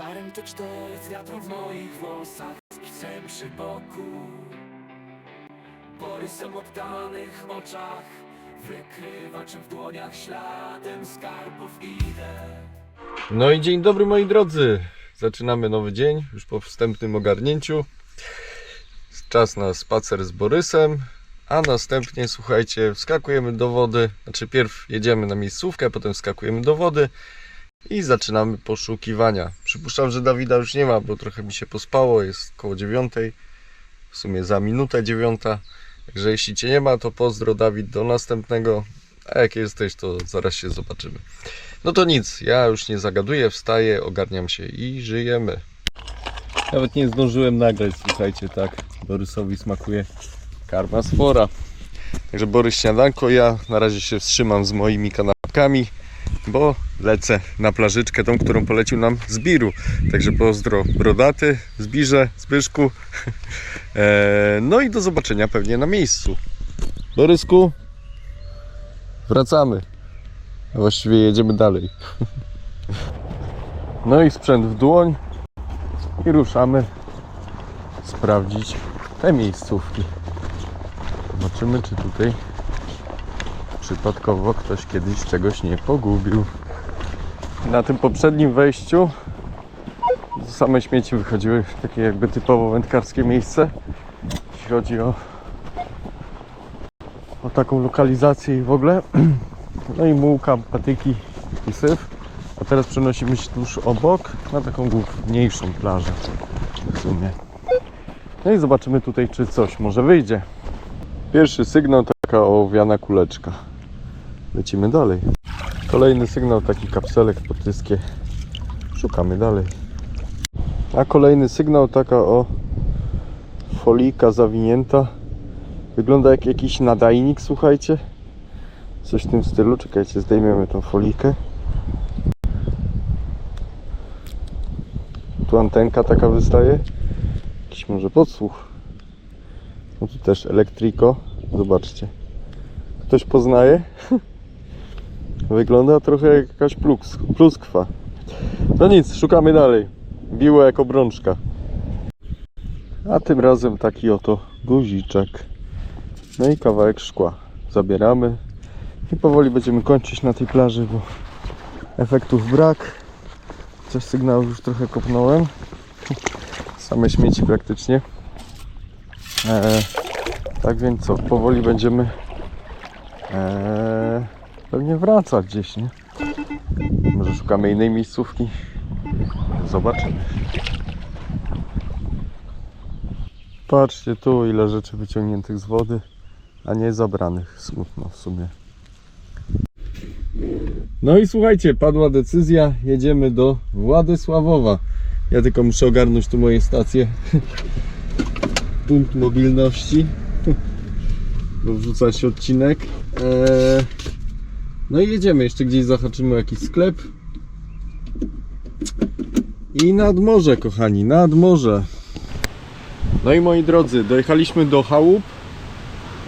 Starym to cztery z wiatrem w moich włosach Z przy boku oddanych oczach Wykrywaczem w dłoniach Śladem skarbów idę No i dzień dobry moi drodzy. Zaczynamy nowy dzień, już po wstępnym ogarnięciu. Czas na spacer z Borysem, a następnie słuchajcie, wskakujemy do wody. Znaczy pierw jedziemy na miejscówkę, potem wskakujemy do wody i zaczynamy poszukiwania. Przypuszczam, że Dawida już nie ma, bo trochę mi się pospało, jest koło dziewiątej, w sumie za minutę dziewiąta. Także jeśli Cię nie ma, to pozdro Dawid do następnego, a jak jesteś, to zaraz się zobaczymy. No to nic, ja już nie zagaduję, wstaję, ogarniam się i żyjemy. Nawet nie zdążyłem nagrać, słuchajcie, tak. Borysowi smakuje karma spora. Także Borys śniadanko, ja na razie się wstrzymam z moimi kanapkami, bo lecę na plażyczkę, tą, którą polecił nam Zbiru. Także pozdro Brodaty, Zbirze, Zbyszku. Eee, no i do zobaczenia pewnie na miejscu. Borysku, wracamy. Właściwie jedziemy dalej. No i sprzęt w dłoń i ruszamy sprawdzić te miejscówki. Zobaczymy, czy tutaj przypadkowo ktoś kiedyś czegoś nie pogubił. Na tym poprzednim wejściu same śmieci wychodziły w takie jakby typowo wędkarskie miejsce. Jeśli chodzi o, o taką lokalizację i w ogóle. No i mułka, patyki i syf. A teraz przenosimy się tuż obok na taką główniejszą plażę w sumie. No i zobaczymy tutaj, czy coś może wyjdzie. Pierwszy sygnał taka owiana kuleczka. Lecimy dalej. Kolejny sygnał taki kapselek potyskie. Szukamy dalej. A kolejny sygnał taka o folika zawinięta. Wygląda jak jakiś nadajnik, słuchajcie. Coś w tym stylu. Czekajcie, zdejmiemy tą folikę. Tu antenka taka wystaje. Jakiś może podsłuch. No tu też elektriko. Zobaczcie. Ktoś poznaje? Wygląda trochę jak jakaś pluks, pluskwa. No nic, szukamy dalej. Biło jak obrączka. A tym razem taki oto guziczek. No i kawałek szkła. Zabieramy. I powoli będziemy kończyć na tej plaży, bo efektów brak. Coś sygnałów już trochę kopnąłem. Same śmieci praktycznie. Eee, tak więc co, powoli będziemy eee, pewnie wracać gdzieś, nie? Może szukamy innej miejscówki. Zobaczymy. Patrzcie tu, ile rzeczy wyciągniętych z wody, a nie zabranych. Smutno w sumie. No i słuchajcie, padła decyzja, jedziemy do Władysławowa. Ja tylko muszę ogarnąć tu moje stacje. Punkt mobilności. Bo wrzuca się odcinek. Eee, No i jedziemy, jeszcze gdzieś zahaczymy jakiś sklep. I nad morze, kochani, nad morze. No i moi drodzy, dojechaliśmy do chałup.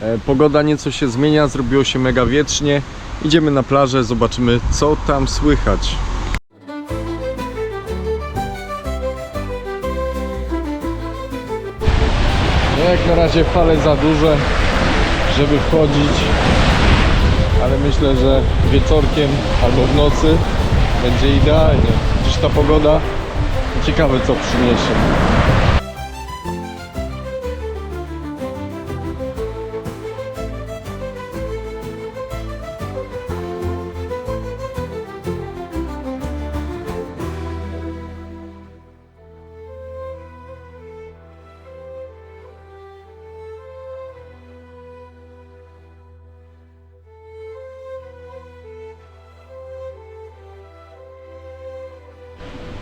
E, Pogoda nieco się zmienia, zrobiło się mega wietrznie. Idziemy na plażę, zobaczymy co tam słychać. No jak na razie fale za duże, żeby wchodzić, ale myślę, że wieczorkiem albo w nocy będzie idealnie. Dziś ta pogoda ciekawe co przyniesie.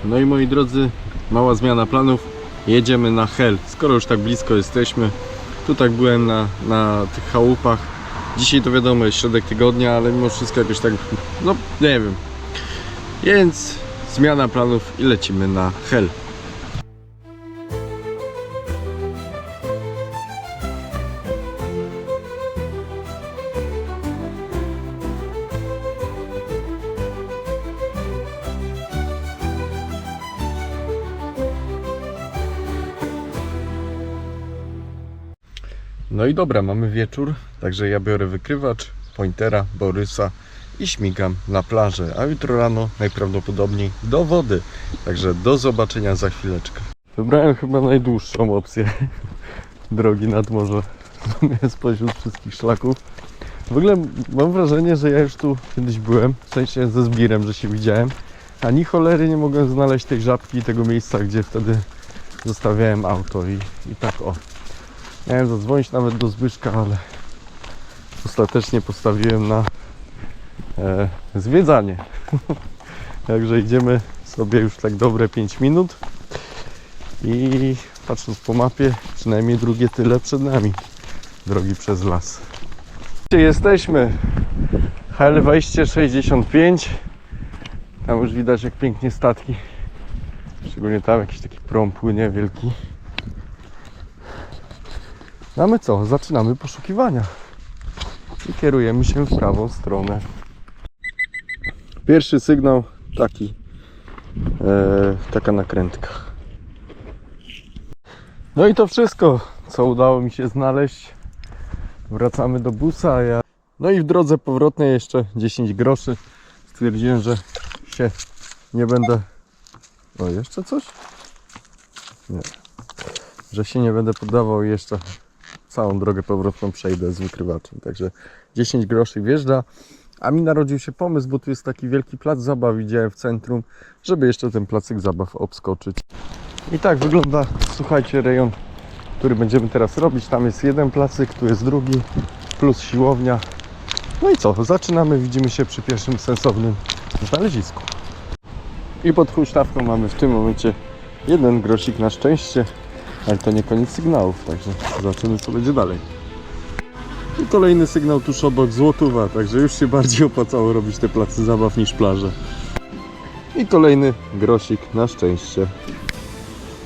No i moi drodzy, mała zmiana planów. Jedziemy na Hel. Skoro już tak blisko jesteśmy, tu tak byłem na, na tych chałupach. Dzisiaj to wiadomo jest środek tygodnia, ale mimo wszystko jakoś tak, no nie wiem. Więc zmiana planów i lecimy na Hel. No i dobra, mamy wieczór, także ja biorę wykrywacz, pointera, Borysa i śmigam na plażę, a jutro rano najprawdopodobniej do wody. Także do zobaczenia za chwileczkę. Wybrałem chyba najdłuższą opcję drogi nad morze spośród wszystkich szlaków. W ogóle mam wrażenie, że ja już tu kiedyś byłem, w sensie ze zbirem, że się widziałem. Ani cholery nie mogłem znaleźć tej żabki i tego miejsca, gdzie wtedy zostawiałem auto i, i tak o. Miałem zadzwonić nawet do Zbyszka, ale ostatecznie postawiłem na e, zwiedzanie. Także idziemy sobie już tak dobre 5 minut i patrząc po mapie, przynajmniej drugie tyle przed nami drogi przez las. Jesteśmy? HL wejście 65 tam już widać jak pięknie statki Szczególnie tam jakiś taki prom płynie wielki a my co? Zaczynamy poszukiwania I kierujemy się w prawą stronę Pierwszy sygnał taki e, Taka nakrętka No i to wszystko co udało mi się znaleźć Wracamy do busa ja... No i w drodze powrotnej jeszcze 10 groszy Stwierdziłem, że się nie będę. O, jeszcze coś? Nie. Że się nie będę poddawał jeszcze całą drogę powrotną przejdę z wykrywaczem. Także 10 groszy wjeżdża. A mi narodził się pomysł, bo tu jest taki wielki plac zabaw, widziałem w centrum, żeby jeszcze ten placyk zabaw obskoczyć. I tak wygląda, słuchajcie, rejon, który będziemy teraz robić. Tam jest jeden placyk, tu jest drugi, plus siłownia. No i co, zaczynamy, widzimy się przy pierwszym sensownym znalezisku. I pod huśtawką mamy w tym momencie jeden grosik na szczęście, ale to nie koniec sygnałów, także zobaczymy co będzie dalej. I kolejny sygnał tuż obok Złotówa, także już się bardziej opłacało robić te placy zabaw niż plaże. I kolejny grosik na szczęście.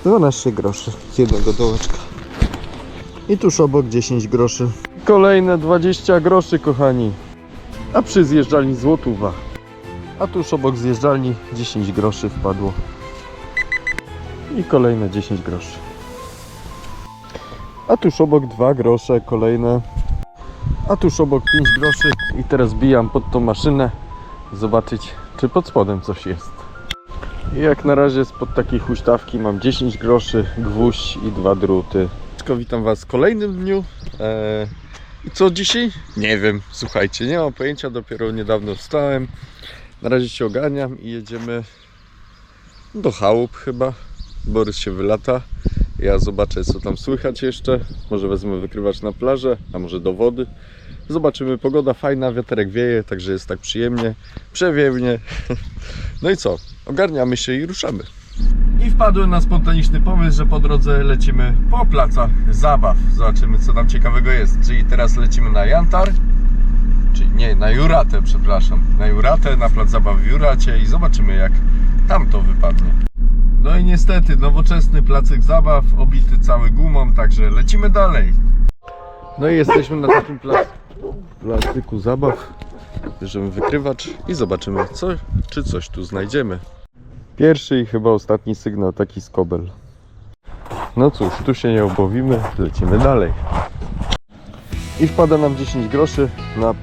12 groszy z jednego dołeczka. I tuż obok 10 groszy. Kolejne 20 groszy kochani. A przy zjeżdżalni Złotówa. A tuż obok zjeżdżalni 10 groszy wpadło. I kolejne 10 groszy. A tuż obok 2 grosze, kolejne. A tuż obok 5 groszy. I teraz bijam pod tą maszynę. Zobaczyć, czy pod spodem coś jest. I jak na razie spod takiej huśtawki mam 10 groszy, gwóźdź i dwa druty. Witam Was w kolejnym dniu. Eee, I co dzisiaj? Nie wiem, słuchajcie, nie mam pojęcia, dopiero niedawno wstałem. Na razie się ogarniam i jedziemy do chałup chyba. Borys się wylata. Ja zobaczę co tam słychać jeszcze. Może wezmę wykrywacz na plażę, a może do wody. Zobaczymy, pogoda fajna, wiaterek wieje, także jest tak przyjemnie, przewiewnie. No i co? Ogarniamy się i ruszamy. I wpadłem na spontaniczny pomysł, że po drodze lecimy po placach zabaw. Zobaczymy co tam ciekawego jest. Czyli teraz lecimy na Jantar, czyli nie, na Juratę, przepraszam. Na Juratę, na plac zabaw w Juracie i zobaczymy jak tam to wypadnie. No i niestety, nowoczesny placyk zabaw, obity cały gumą, także lecimy dalej. No i jesteśmy na takim plac, placyku zabaw. Bierzemy wykrywacz i zobaczymy co, czy coś tu znajdziemy. Pierwszy i chyba ostatni sygnał, taki skobel. No cóż, tu się nie obowimy, lecimy dalej. I wpada nam 10 groszy na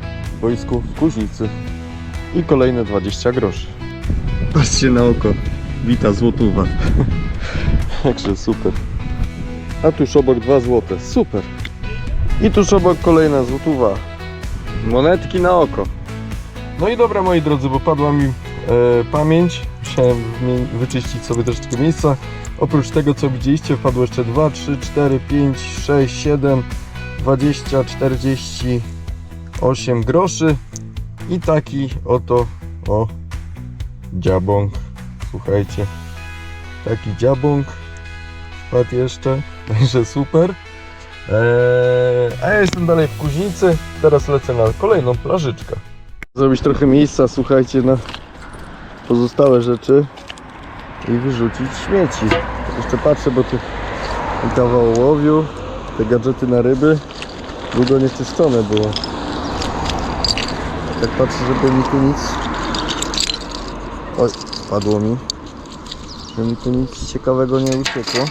boisku w Kuźnicy. I kolejne 20 groszy. Patrzcie na oko, wita złotówa. Także super. A tuż obok 2 złote, super. I tuż obok kolejna złotówa. Monetki na oko. No i dobra moi drodzy, bo padła mi e, pamięć. Musiałem wyczyścić sobie troszeczkę miejsca. Oprócz tego co widzieliście wpadło jeszcze 2, 3, 4, 5, 6, 7, 20, 48 groszy. I taki oto o dziabąk. Słuchajcie. Taki dziabąk wpadł jeszcze. Także super. Eee, a ja jestem dalej w Kuźnicy. Teraz lecę na kolejną plażyczkę. Zrobić trochę miejsca, słuchajcie, na pozostałe rzeczy i wyrzucić śmieci. Jeszcze patrzę, bo tu kawał ołowiu, te gadżety na ryby długo nieczyszczone było. Tak patrzę, żeby mi tu nic... Oj, padło mi. Żeby mi tu nic ciekawego nie uciekło.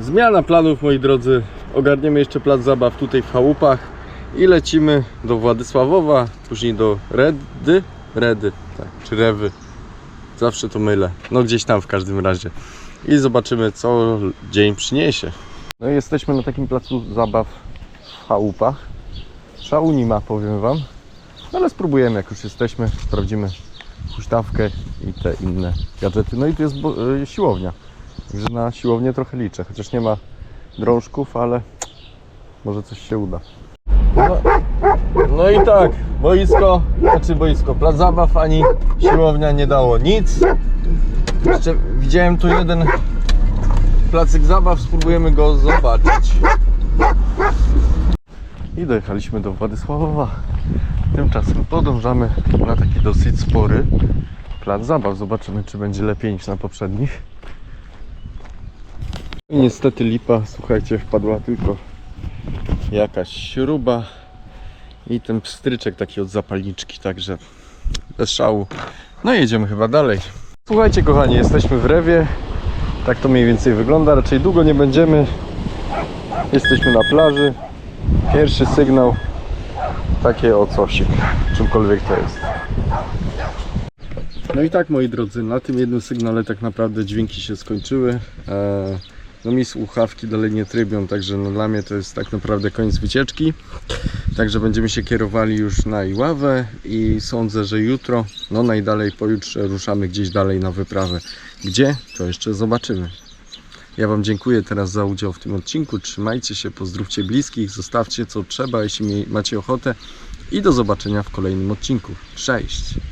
Zmiana planów, moi drodzy. ogarniemy jeszcze plac zabaw tutaj w chałupach i lecimy do Władysławowa, później do Redy, Redy, tak, czy Rewy. Zawsze to mylę. No gdzieś tam w każdym razie. I zobaczymy co dzień przyniesie. No i jesteśmy na takim placu zabaw w chałupach. Szału nie ma, powiem wam. Ale spróbujemy, jak już jesteśmy. Sprawdzimy huśtawkę i te inne gadżety. No i tu jest y, siłownia. Także na siłownię trochę liczę. Chociaż nie ma drążków, ale może coś się uda. No, no i tak, boisko, znaczy boisko, plac zabaw ani siłownia nie dało nic. Jeszcze widziałem tu jeden placyk zabaw, spróbujemy go zobaczyć. I dojechaliśmy do Władysławowa. Tymczasem podążamy na taki dosyć spory plac zabaw. Zobaczymy, czy będzie lepiej niż na poprzednich. I niestety lipa, słuchajcie, wpadła tylko jakaś śruba i ten pstryczek taki od zapalniczki, także bez szału. No jedziemy chyba dalej. Słuchajcie kochani, jesteśmy w Rewie. Tak to mniej więcej wygląda. Raczej długo nie będziemy. Jesteśmy na plaży. Pierwszy sygnał. Takie o cosik. Czymkolwiek to jest. No i tak moi drodzy, na tym jednym sygnale tak naprawdę dźwięki się skończyły. Eee, no mi słuchawki dalej nie trybią, także no dla mnie to jest tak naprawdę koniec wycieczki. Także będziemy się kierowali już na Iławę i sądzę, że jutro, no najdalej pojutrze ruszamy gdzieś dalej na wyprawę. Gdzie? To jeszcze zobaczymy. Ja Wam dziękuję teraz za udział w tym odcinku. Trzymajcie się, pozdrówcie bliskich, zostawcie co trzeba, jeśli macie ochotę. I do zobaczenia w kolejnym odcinku. Cześć!